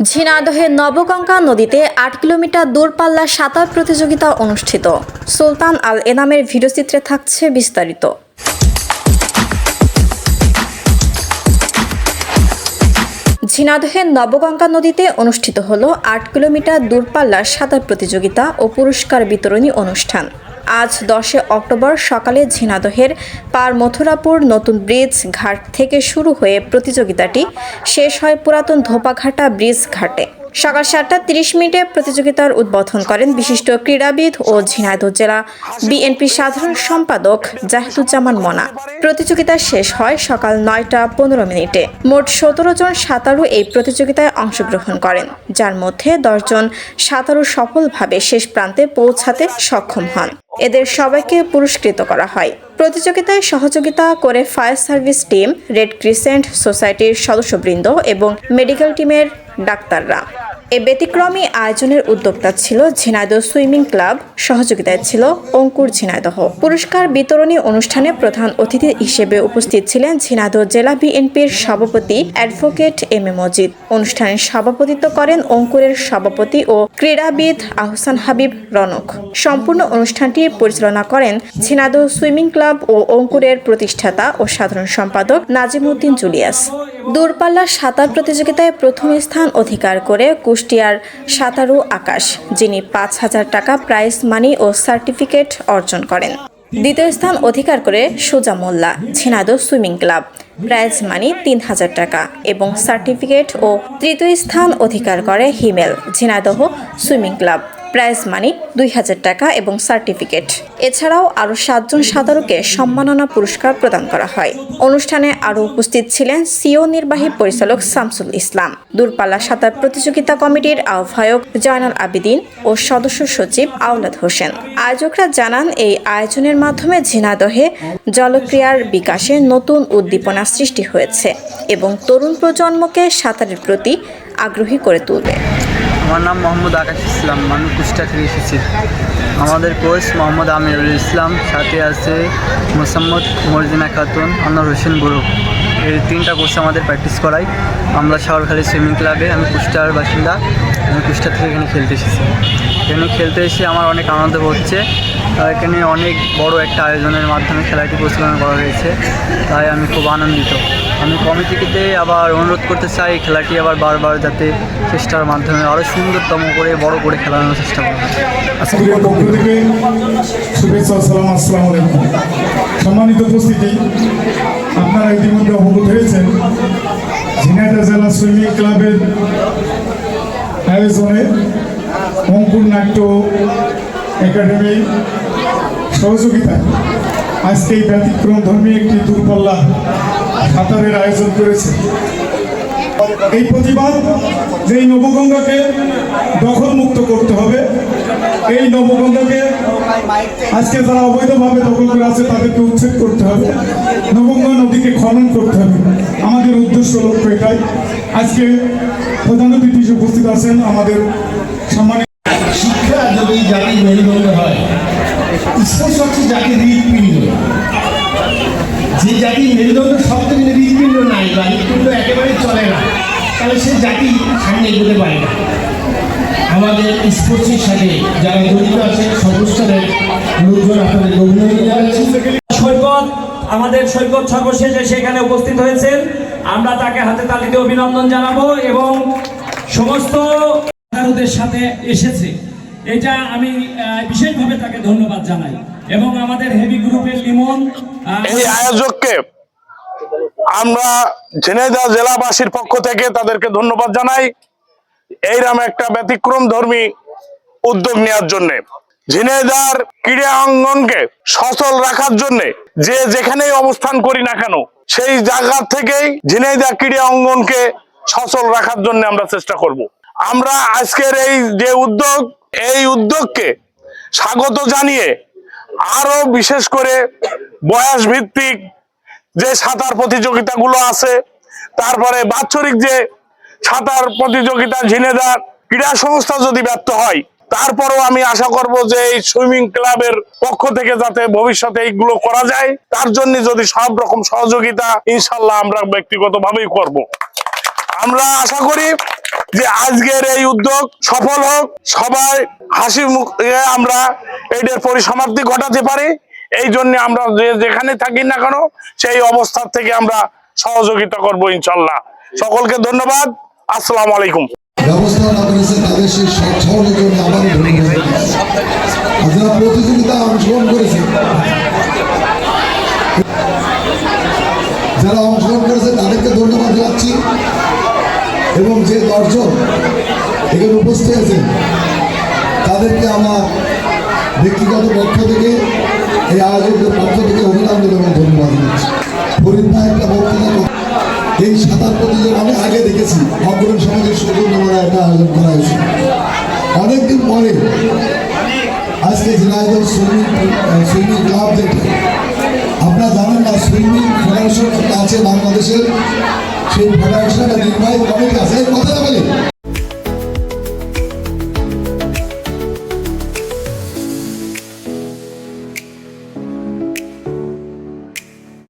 ঝিনাইদহের নবগঙ্গা নদীতে আট কিলোমিটার দূরপাল্লার সাঁতার প্রতিযোগিতা অনুষ্ঠিত। সুলতান আল এনামের ভিডিওচিত্রে থাকছে বিস্তারিত। ঝিনাইদহের নবগঙ্গা নদীতে অনুষ্ঠিত হল আট কিলোমিটার দূরপাল্লার সাঁতার প্রতিযোগিতা ও পুরস্কার বিতরণী অনুষ্ঠান। আজ দশে অক্টোবর সকালে ঝিনাদহের পার মথুরাপুর নতুন ব্রিজ ঘাট থেকে শুরু হয়ে প্রতিযোগিতাটি শেষ হয় পুরাতন ধোপাঘাটা ব্রিজ ঘাটে। সকাল সাতটা তিরিশ মিনিটে প্রতিযোগিতার উদ্বোধন করেন বিশিষ্ট ক্রীড়াবিদ ও ঝিনাইদহ জেলা বিএনপি সাধারণ সম্পাদক জাহিদুজ্জামান মনা। প্রতিযোগিতা শেষ হয় সকাল নয়টা পনেরো মিনিটে। মোট সতেরো জন সাঁতারু এই প্রতিযোগিতায় অংশগ্রহণ করেন, যার মধ্যে দশজন সাঁতারু সফলভাবে শেষ প্রান্তে পৌঁছাতে সক্ষম হন। এদের সবাইকে পুরস্কৃত করা হয়। প্রতিযোগিতায় সহযোগিতা করে fire service team, red crescent সোসাইটির সদস্যবৃন্দ এবং মেডিকেল টিমের ডাক্তাররা। এ ব্যতিক্রমী আয়োজনের উদ্যোক্তা ছিল ঝিনাইদহ সুইমিং ক্লাব, সহযোগিতায় ছিল অঙ্কুর ঝিনাইদহ। পুরস্কার বিতরণী অনুষ্ঠানে প্রধান অতিথি হিসেবে উপস্থিত ছিলেন ঝিনাইদহ জেলা বিএনপির সভাপতি অ্যাডভোকেট এম এ মজিদ। অনুষ্ঠানে সভাপতিত্ব করেন অঙ্কুরের সভাপতি ও ক্রীড়াবিদ আহসান হাবিব রনক। সম্পূর্ণ অনুষ্ঠানটি পরিচালনা করেন ঝিনাইদহ সুইমিং ক্লাব ও অঙ্কুরের প্রতিষ্ঠাতা ও সাধারণ সম্পাদক নাজিমুদ্দিন জুলিয়াস। দূরপাল্লার সাঁতার প্রতিযোগিতায় প্রথম স্থান অধিকার করে কুষ্টিয়ার সাঁতারু আকাশ, যিনি পাঁচ হাজার টাকা প্রাইজ মানি ও সার্টিফিকেট অর্জন করেন। দ্বিতীয় স্থান অধিকার করে সোজা মোল্লা, Jhenaidah swimming club, prize money তিন হাজার টাকা এবং সার্টিফিকেট ও তৃতীয় স্থান অধিকার করে Himel, Jhenaidah swimming club. Prize money দুই হাজার টাকা এবং সার্টিফিকেট। এছাড়াও আরও সাতজন সাঁতারুকে সম্মাননা পুরস্কার প্রদান করা হয়। অনুষ্ঠানে আরও উপস্থিত ছিলেন সিও নির্বাহী পরিচালক শামসুল ইসলাম। দূরপাল্লা সাঁতার প্রতিযোগিতা কমিটির আহ্বায়ক জয়নাল আবিদিন ও সদস্য সচিব আওলাদ হোসেন। আয়োজকরা জানান, এই আয়োজনের মাধ্যমে ঝিনাদহে জলক্রিয়ার বিকাশে নতুন উদ্দীপনা সৃষ্টি হয়েছে এবং তরুণ প্রজন্মকে সাঁতারের প্রতি আগ্রহী করে তুলবে। আমার নাম মোহাম্মদ আকাশ ইসলাম, আমি কুষ্টা থেকে এসেছি। আমাদের কোচ মোহাম্মদ আমিরুল ইসলাম, সাথে আছে মোসাম্মদ মর্জিনা খাতুন, আনোয়ার হোসেন বুড়ো এই তিনটা কোচ আমাদের প্র্যাকটিস করাই আমরা শাহরখালী সুইমিং ক্লাবে আমি কুষ্টার বাসিন্দা, আমি কুষ্টা থেকে এখানে খেলতে এসেছি। এখানে খেলতে এসে আমার অনেক আনন্দ হচ্ছে। এখানে অনেক বড় একটা আয়োজনের মাধ্যমে খেলাটি পরিচালনা করা হয়েছে। তাই আমি খুব আনন্দিত। আমি কমিটিকে আবার অনুরোধ করতে চাই, খেলাটি আবার বারবার যাতে চেষ্টার মাধ্যমে আরও সুন্দরতম করে, বড় করে খেলানোর চেষ্টা করা আলাইকুম। সম্মানিত উপস্থিতি, আপনারা ইতিমধ্যে অবগত হয়েছেন, ঝিনাইদহ জেলা সুইমিং ক্লাবের আয়োজনে অঙ্কুর নাট্য একাডেমি সহযোগিতায় আজকে এই ব্যতিক্রম ধর্মী একটি দূরপাল্লা সাঁতারের আয়োজন করেছে। এই প্রতিবাদ যে নবগঙ্গাকে দখলমুক্ত করতে হবে, এই নবগঙ্গাকে আজকে যারা অবৈধভাবে দখল করে আছে, তাদেরকে উচ্ছেদ করতে হবে। নবগঙ্গা নদীকে খনন করতে হবে। আমাদের উদ্দেশ্য লক্ষ্য এটাই। আজকে প্রধান অতিথি উপস্থিত আছেন, আমাদের সম্মানিত শিক্ষা যদি জাতির মেরুদণ্ড হয় স্পর্শ হচ্ছে জাতির হৃদপিণ্ড যে জাতির মেরুদণ্ড থেকে যদি হৃদপিণ্ড নাই বা হৃদপিণ্ড একেবারে চলে না, তাহলে সে জাতি সামনে এগোতে পারে না। আমাদের স্পোর্টসের সাথে যারা জড়িত আছে, সর্বস্তরের লোকজন আপনাদের অভিনন্দন জানাচ্ছি। সৈকত, আমাদের সৈকত সর্বশেষে সেখানে উপস্থিত হয়েছেন। আমরা তাকে হাতে তালিতে অভিনন্দন জানাব এবং সমস্ত সাথে এসেছে। এটা আমি বিশেষভাবে তাকে ধন্যবাদ জানাই। এবং আমাদের হেভি গ্রুপের লিমন এই আয়োজককে আমরা ঝিনাইদহ জেলাবাসীর পক্ষ থেকে তাদেরকে ধন্যবাদ জানাই। এইরকম একটা ব্যতিক্রম ধর্মী উদ্যোগ নেওয়ার জন্য ঝিনাইদার ক্রীড়া অঙ্গনকে সচল রাখার জন্য যে যেখানেই অবস্থান করি না কেন, সেই জায়গা থেকেই ঝিনাইদা ক্রীড়া অঙ্গনকে সচল রাখার জন্য আমরা চেষ্টা করব। আমরা আজকের এই যে উদ্যোগ, এই উদ্যোগকে স্বাগত জানিয়ে আরও বিশেষ করে বয়স ভিত্তিক যে সাঁতার প্রতিযোগিতাগুলো আছে, তারপরে বাৎসরিক যে সাঁতার প্রতিযোগিতা ঝিনেদার ক্রীড়া সংস্থা যদি ব্যর্থ হয়, তারপরও আমি আশা করব যে এই সুইমিং ক্লাবের পক্ষ থেকে যাতে ভবিষ্যতে এইগুলো করা যায়, তার জন্য যদি সব রকম সহযোগিতা, ইনশাল্লাহ আমরা ব্যক্তিগতভাবেই করব। আমরা আশা করি যে আজকের এই উদ্যোগ সফল হোক। সবাই হাসি মুখে আমরা এটার পরিসমাপ্তি ঘটাতে পারি। এই জন্য আমরা যেখানে থাকি না কেন, সেই অবস্থা থেকে আমরা সহযোগিতা করব ইনশাল্লাহ। সকলকে ধন্যবাদ। আসসালামু আলাইকুম। যারা অংশগ্রহণ করেছে তাদেরকে ধন্যবাদ জানাচ্ছি। এবং যে দর্শক এখানে উপস্থিত আছেন, তাদেরকে আমার ব্যক্তিগত পক্ষ থেকে এই আয়োজকের পক্ষ থেকে অভিনন্দন এবং ধন্যবাদ জানাচ্ছি ফরিদ ভাই একটা বক্তৃতা। এই সাঁতার প্রতিযোগিতা আমি আগে দেখেছি অগ্রণ সমাজের সৌজন্য মেলা একটা আয়োজন করা হয়েছে অনেকদিন পরে আজকে ঝিনাইদহ সুইমিং সুইমিং ক্লাব যেটা, আপনারা জানেন না, সুইমিং ফেডারেশন আছে বাংলাদেশের, সেই ফেডারেশনের নির্বাহী কমিটি